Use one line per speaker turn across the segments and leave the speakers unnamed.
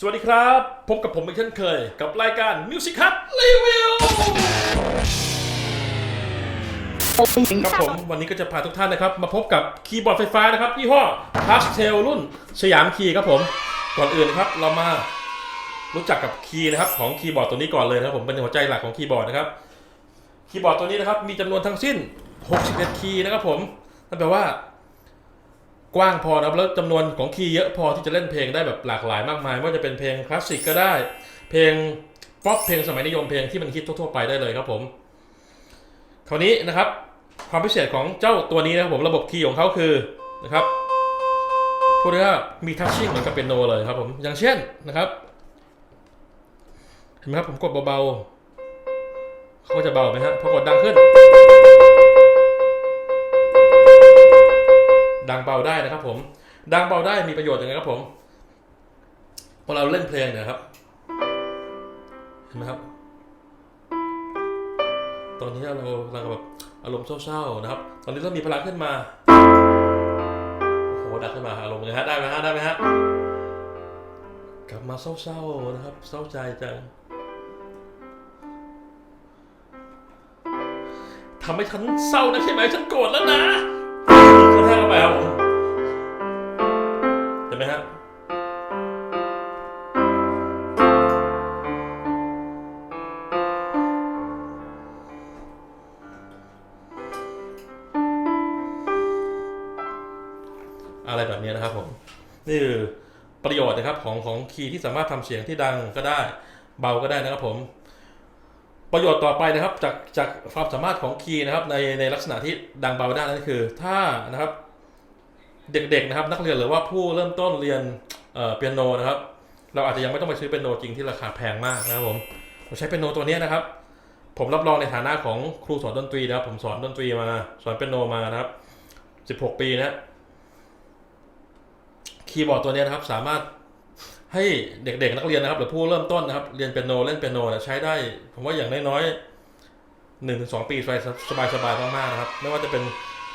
สวัสดีครับ พบกับผมอีกเช่นเคย กับรายการ Music Hut รีวิวครับผมวันนี้ก็จะพาทุกท่านนะครับ มาพบกับคีย์บอร์ดไฟฟ้านะครับยี่ห้อ Pastel รุ่นสยามคีย์ครับผม ก่อนอื่นนะครับ เรามารู้จักกับคีย์นะครับ ของคีย์บอร์ดตัวนี้ก่อนเลยนะครับผมเป็นหัวใจหลักของคีย์บอร์ดนะครับคีย์บอร์ดตัวนี้นะครับมีจำนวนทั้งสิ้น 61 คีย์นะครับผมนั่นแปลว่า กว้างพอนะครับแล้วจำนวนของคีย์เยอะพอที่จะเล่นเพลงได้แบบหลากหลายมากมายไม่ว่าจะเป็นเพลงคลาสสิกก็ได้ เพลงป๊อปเพลงสมัยนิยมเพลงที่มันฮิตทั่วๆไปได้เลยครับผมคราวนี้นะครับความพิเศษของเจ้าตัวนี้นะครับผมระบบคีย์ของเขาคือนะครับพูดได้ว่ามีทัชชิ่งเหมือนกับเปียโนเลยครับผมอย่างเช่นนะครับเห็นไหมครับผมกดเบาๆเขาก็จะเบาไหมฮะพอกดดังขึ้น ดังเบาได้นะครับ ผม ดังเบาได้มีประโยชน์ยังไงครับผมพอเราเล่นเพลงเนี่ยครับ เห็นไหมครับ ตอนนี้เราเราแบบอารมณ์เศร้าๆนะครับ ตอนนี้เรามีพลังขึ้นมา โอ้โหดังขึ้นมาอารมณ์เลยฮะ ได้ไหมฮะ ได้ไหมฮะ กลับมาเศร้าๆนะครับ เศร้าใจจังทำให้ฉันเศร้านะใช่ไหมฉันโกรธแล้วนะ ทกเข้าไปครับผมเห็นไหมฮะอะไรแบบนี้นะครับผมนี่คือประโยชน์นะครับของของคีย์ที่สามารถทำเสียงที่ดังก็ได้ เบาก็ได้นะครับผม ประโยชน์ต่อไปนะครับจากจากความสามารถของคีย์นะครับในในลักษณะที่ดังบาได้นั่นคือ ถ้านะครับเด็กๆนะครับนักเรียนหรือว่าผู้เริ่มต้นเรียนเเปียโนนะครับ เราอาจจะยังไม่ต้องไปซื้อเปียโนจริงที่ราคาแพงมากนะครับผมผมใช้เปียโนตัวนี้นะครับ ผมรับรองในฐานะของครูสอนดนตรีนะครับ ผมสอนดนตรีมาสอนเปียโนมานะครับ 16 ปีนะคีย์บอร์ดตัวนี้นะครับ สามารถ ให้เด็กๆนักเรียนนะครับ หรือผู้เริ่มต้นนะครับ เรียนเปียโนเล่นเปียโนนี่ยใช้ได้ ผมว่าอย่างน้อยๆหนึ่งถึงสองปีสบายสบายๆมากๆนะครับ ไม่ว่าจะเป็น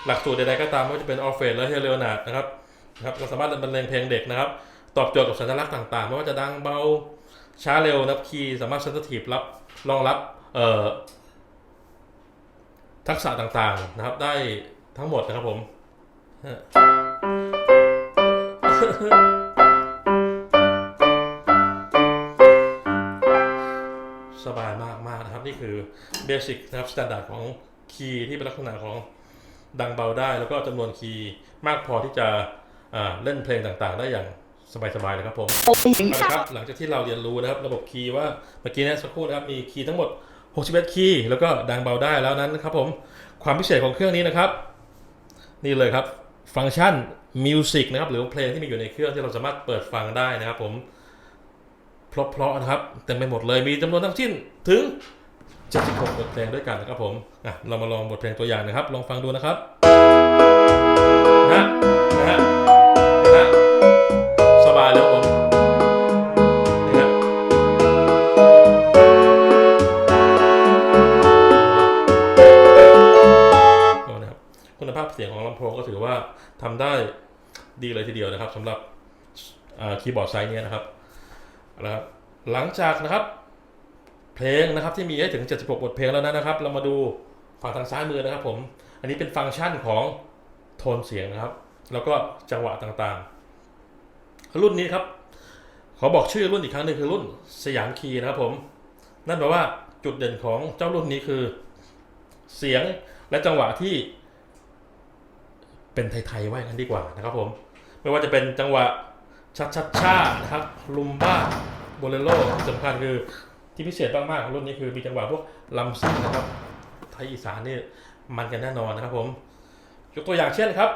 หลักสูตรใดๆก็ตามไม่ว่าจะเป็นออฟเฟตและเฮเลโอนาดนะครับนะครับเราสามารถบรรเลงเพลงเด็กนะครับ ตอบโจทย์กับสัญลักษณ์ต่างๆ ไม่ว่าจะดังเบาช้าเร็วนับคีย์สามารถเซนซิทีฟรับรองรับเอ่อทักษะต่างๆนะครับ ได้ทั้งหมดนะครับผม สบายมากมากๆนะครับ นี่คือเบสิกนะครับสแตนดาร์ดของคีย์ที่เป็นลักษณะของดังเบาได้ แล้วก็จำนวนคีย์มากพอที่จะอ่าเล่นเพลงต่างๆ ได้อย่างสบายๆเลยครับผมเอาละครับหลังจากที่เราเรียนรู้นะครับระบบคีย์ว่าเมื่อกี้เนี่ยสักครู่นะครับมีคีย์ทั้งหมด 61 คีย์แล้วก็ดังเบาได้แล้วนั้นนะครับผมความพิเศษของเครื่องนี้นะครับ นี่เลยครับฟังก์ชันมิวสิกนะครับหรือเพลงที่มีอยู่ในเครื่องที่เราสามารถเปิดฟังได้นะครับผม เพราะๆนะครับเต็มไปหมดเลยมีจำนวนทั้งสิ้นถึง 76 บทเพลงด้วยกันนะครับผมอะเรามาลองบทเพลงตัวอย่างนะครับ ลองฟังดูนะครับนะฮะนะฮะนะฮะสบายเลยครับผมนะฮะโอ้นะครับคุณภาพเสียงของลำโพงก็ถือว่าทำได้ดีเลยทีเดียวนะครับสำหรับคีย์บอร์ดไซส์เนี้ยนะครับ นะครับหลังจากนะครับ เพลงนะครับที่มีให้ถึง 76 บทเพลงแล้วนะครับ เรามาดูฝั่งทางซ้ายมือนะครับ ผมอันนี้เป็นฟังก์ชันของโทนเสียงนะครับ แล้วก็จังหวะต่างๆ รุ่นนี้ครับ ขอบอกชื่อรุ่นอีกครั้งหนึ่งคือรุ่นสยามคีย์นะครับผม นั่นแปลว่าจุดเด่นของเจ้ารุ่นนี้คือ เสียงและจังหวะที่ เป็นไทยๆไว้กันดีกว่านะครับ ผม ไม่ว่าจะเป็นจังหวะ ชัดชัดชานะครับลุมบ้าโบเลโรที่สำคัญคือที่พิเศษมากๆของรุ่นนี้คือมีจังหวะพวกลำซิ่งนะครับ ไทยอีสานนี่มันกันแน่นอนนะครับผม ยกตัวอย่างเช่นครับ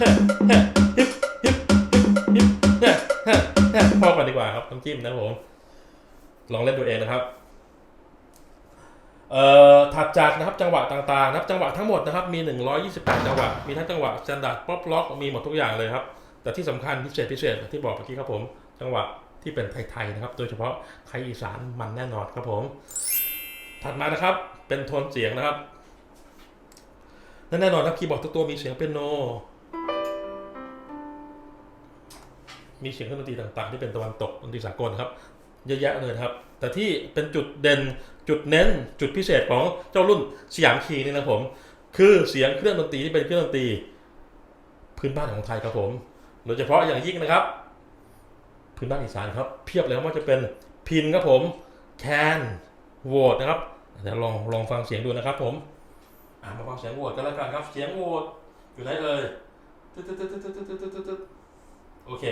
ฮิปฮิปฮิปฮิปฮิปเฮ้เฮ้เฮ้พอกันดีกว่าครับน้ำจิ้มนะผม ลองเล่นดูเองนะครับ เอ่อถัดจากนะครับจังหวะต่างๆนะครับจังหวะทั้งหมดนะครับมี 128 จังหวะ มีทั้งจังหวะสแตนดาร์ดป๊อปล็อกมีหมดทุกอย่างเลยครับ แต่ที่สำคัญพิเศษพิเศษที่บอกเมื่อกี้ครับผม จังหวะที่เป็นไทยๆนะครับ โดยเฉพาะไทยอีสานมันแน่นอนครับผม ถัดมานะครับเป็นโทนเสียงนะครับและแน่นอนครับคีย์บอร์ดทุกตัวมีเสียงเปียโน มีเสียงเครื่องดนตรีต่างๆ ที่เป็นตะวันตกดนตรีสากลครับเยอะแยะเลยครับ แต่ที่เป็นจุดเด่น จุดเน้นจุดพิเศษของเจ้ารุ่นสยามคีนี่นะผม คือเสียงเครื่องดนตรีที่เป็นเครื่องดนตรี พื้นบ้านของไทยครับผม โดยเฉพาะอย่างยิ่งนะครับ พื้นบ้านอีสานครับ เพียบเล้วว่าจะเป็นพินครับผมแคนโหวตนะครับเดี๋ยวลองลองฟังเสียงดูนะครับ ผมมาฟังเสียงโหวตกันแล้วกันครับ เสียงโหวตอยู่ไหนเลยโอเค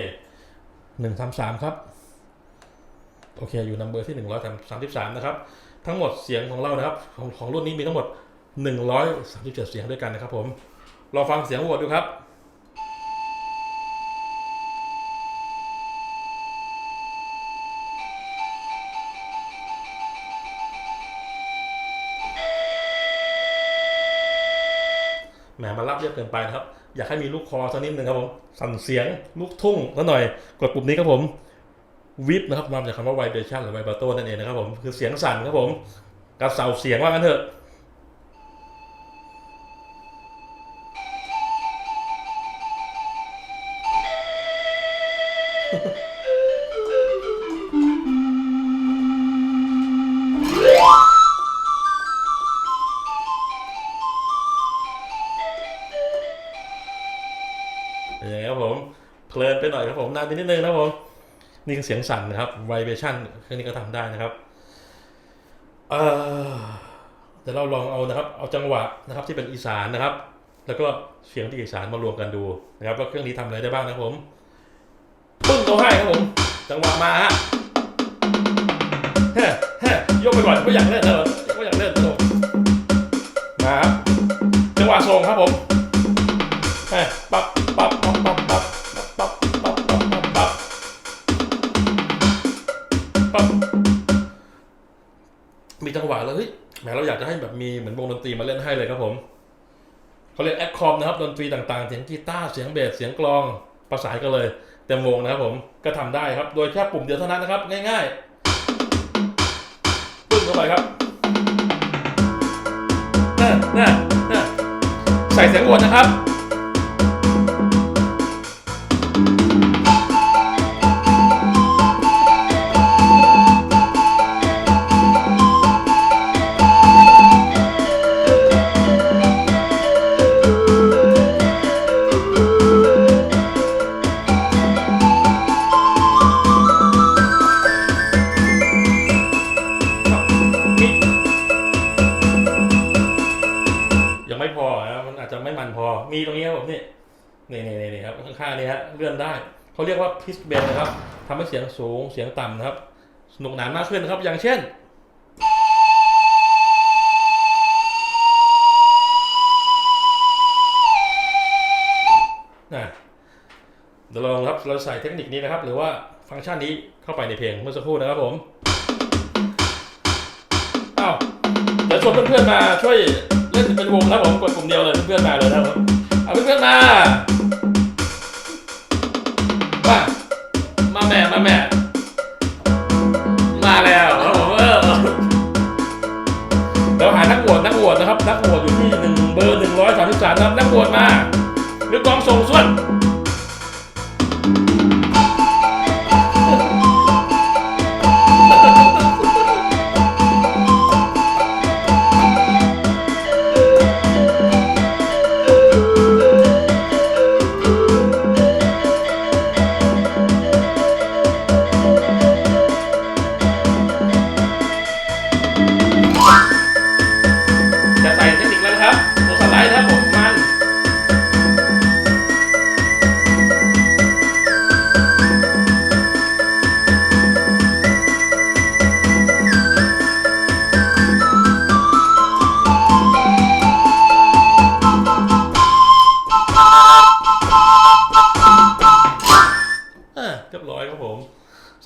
หนึ่งสามสามครับ โอเค อยู่นัมเบอร์ที่หนึ่งร้อยสามสิบสามนะครับ ทั้งหมดเสียงของเรานะครับ ของของรุ่นนี้มีทั้งหมดหนึ่งร้อยสามสิบเจ็ดเสียงด้วยกันนะครับผมลองฟังเสียงโหวตดูครับแหมมันรับเยอะเกินไปนะครับ อยากให้มีลูกคอสักนิดหนึ่งครับผม สั่นเสียงลูกทุ่งสักหน่อย กดปุ่มนี้ครับผม วิบนะครับมาจากคำว่า vibration หรือ vibrato นั่นเองนะครับผมคือเสียงสั่นครับผมกระเสาเสียงว่างั้นเถอะเป็นยังไงครับผมเพลินไปหน่อยครับผมนานไปนิดนึงนะครับผม นี่คือเสียงสั่นนะครับ vibration เครื่องนี้ก็ทำได้นะครับเออเดี๋ยวเราลองเอานะครับ เอาจังหวะนะครับที่เป็นอีสานนะครับ แล้วก็เสียงที่อีสานมารวมกันดูนะครับว่าเครื่องนี้ทำอะไรได้บ้างนะผมปึ้งเขาให้ครับผม จังหวะมาฮะเฮ้เฮ้ยกไปก่อนก็อยากเล่นเถอะก็อยากเล่นเถอะมาครับจังหวะส่งครับผมเฮ้ยปั๊บปั๊บปั๊บปั๊บปั๊บปั๊บ มเราอยากจะให้แบบมีเหมือนวงดนตรีมาเล่นให้เลยครับผมเขาเรียกแอคคอมนะครับดนตรีต่างๆ เสียงกีตาร์เสียงเบสเสียงกลองประสานกันเลยเต็มวงนะครับผมก็ทำได้ครับ โดยแค่ปุ่มเดียวเท่านั้นนะครับ ง่ายๆปึ้งเข้าไปครับน่ะน่ะน่าใส่เสียงโหวตนะครับ นี่นี่ครับข้างๆนี่ฮะเลื่อนได้เขาเรียกว่าพิสเบนนะครับทำให้เสียงสูงเสียงต่ำนะครับ สนุกหนานมากขึ้นนะครับ อย่างเช่นนะเดี๋ยวลองครับเราใส่เทคนิคนี้นะครับ หรือว่าฟังก์ชันนี้เข้าไปในเพลงเมื่อสักครู่นะครับผมอ้าวเดี๋ยวชวนเพื่อนๆมาช่วยเล่นเป็นวงครับผมกดปุ่มเดียวเลยเพื่อนๆมาเลยนะครับผมเอาเพื่อนๆมา วดอยู่ที่หนึ่งเบอร์หนึ่งร้อยสามสิบสามนะครับนักบวดมา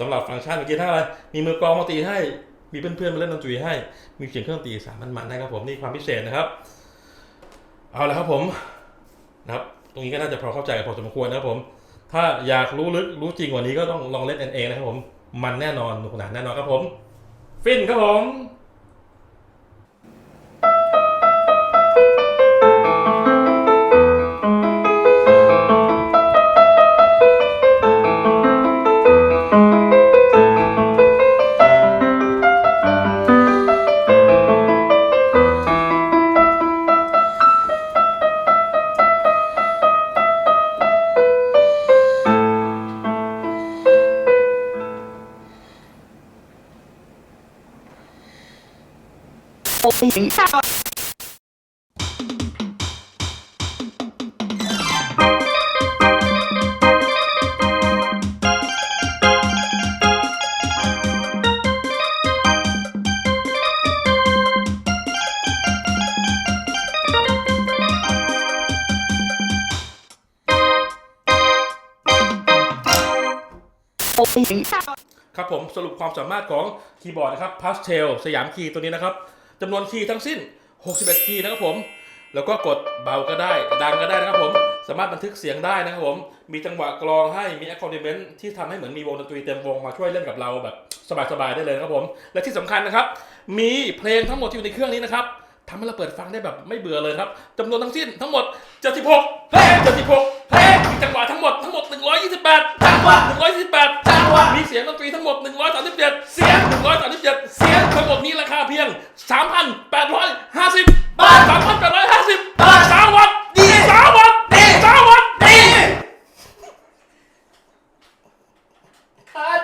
สำหรับฟังก์ชันเมื่อกี้ทั้งอะไร มีมือกลองมาตีให้ มีเพื่อนๆมาเล่นดนตรีให้ มีเสียงเครื่องตีสามมันๆให้ครับผมนี่ความพิเศษนะครับ เอาละครับผมนะครับ ตรงนี้ก็น่าจะพอเข้าใจพอสมควรนะครับผม ถ้าอยากรู้ลึกรู้จริงกว่านี้ก็ต้องลองเล่นเองนะครับผม มันแน่นอนหนุกหนานแน่นอนครับผม ฟินครับผม ครับผมสรุปความสามารถของคีย์บอร์ดนะครับ Pastel สยามคีย์ตัวนี้นะครับ จำนวนคีย์ทั้งสิ้น 61 คีย์นะครับผม แล้วก็กดเบาก็ได้ดังก็ได้นะครับผม สามารถบันทึกเสียงได้นะครับผม มีจังหวะกลองให้มี accompaniment ที่ทำให้เหมือนมีวงดนตรีเต็มวงมาช่วยเล่นกับเราแบบสบายๆได้เลยนะครับผม และที่สำคัญนะครับ มีเพลงทั้งหมดที่อยู่ในเครื่องนี้นะครับทำให้เราเปิดฟังได้แบบไม่เบื่อเลยครับจำนวนทั้งสิ้นทั้งหมด 76เพลง76เพลงจังหวะทั้งหมดทั้งหมด 128 จังหวะ 128 จังหวะ มีเสียงดนตรีทั้งหมด 137 เสียง 137 เสียงทั้งหมดนี้ราคาเพียง 3,850 บาท 3,850 บาทสามวันดีสามวันดีสามวันดี
คัด